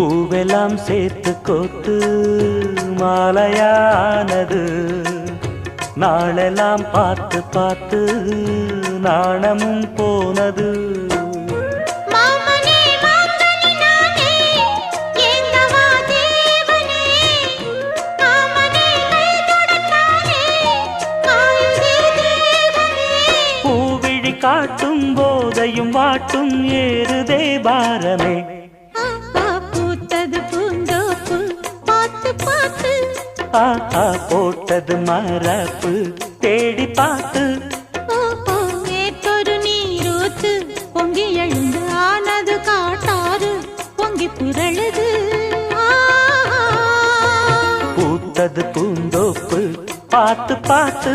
பூவெல்லாம் சேர்த்து கோத்து மாலையானது. நாளெல்லாம் பார்த்து பார்த்து நாணமும் போனது. காட்டும் போதையும் வாட்டும் ஏறுதே பாரமே. ஆஹா போட்டது மரப்பு தேடி பார்த்து. நேற்றொரு நீரூத்து பொங்கி எழுந்து ஆனது காட்டாறு. பொங்கி புரளுது ஆஹா பூத்தது பூந்தோப்பு. பார்த்து பார்த்து.